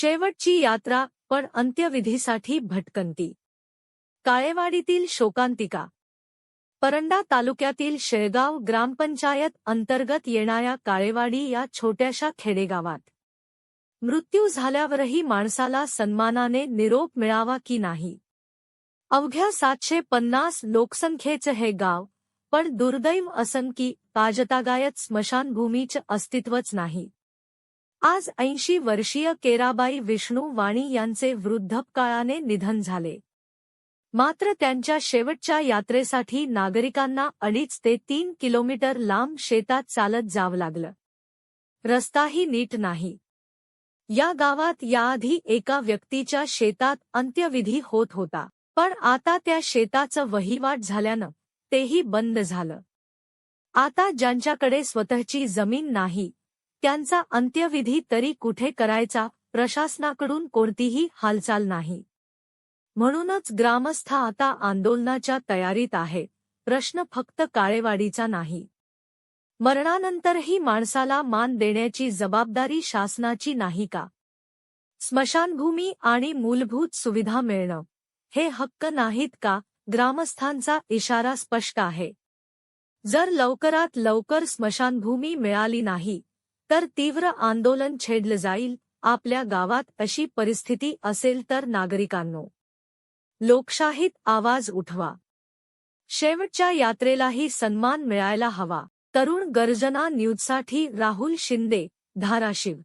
शेवटची यात्रा पण अंत्यविधीसाठी भटकंती. काळेवाडीतील शोकांतिका. परंडा तालुक्यातील शेळगाव ग्रामपंचायत अंतर्गत येणाऱ्या काळेवाडी या छोट्याशा खेडेगावात. मृत्यू झाल्यावरही माणसाला सन्मानाने निरोप मिळावा की नाही? अवघ्या सातशे पन्नास लोकसंख्येचं हे गाव पण दुर्दैव असन की ताजतागायत स्मशानभूमीचं अस्तित्वच नाही. आज ऐंशी वर्षीय केराबाई विष्णू वाणी यांचे वृद्धपकाळाने निधन झाले. मात्र त्यांच्या शेवटच्या यात्रेसाठी नागरिकांना अडीच ते तीन किलोमीटर लांब शेतात चालत जावं लागलं. रस्ताही नीट नाही. या गावात याआधी एका व्यक्तीच्या शेतात अंत्यविधी होत होता पण आता त्या शेताचं वहिवाट झाल्यानं तेही बंद झालं. आता ज्यांच्याकडे स्वतःची जमीन नाही त्यांचा अंत्यविधी तरी कुठे करायचा प्रशासनाकडून कोणतीही हालचाल नाही. म्हणूनच ग्रामस्थ आता आंदोलनाच्या तयारीत आहे प्रश्न फक्त काळेवाडीचा नाही. मरणानंतरही माणसाला मान देण्याची जबाबदारी शासनाची नाही का? स्मशानभूमी आणि मूलभूत सुविधा मिळणं हे हक्क नाहीत का? ग्रामस्थांचा इशारा स्पष्ट आहे. जर लवकरात लवकर स्मशानभूमी मिळाली नाही तर तीव्र आंदोलन छेडलं जाईल आपल्या गावात अशी परिस्थिती असेल तर नागरिकांनो. लोकशाहीत आवाज उठवा. शेवटच्या यात्रेलाही सन्मान मिळायला हवा. तरुण गर्जना न्यूजसाठी राहुल शिंदे धाराशिव.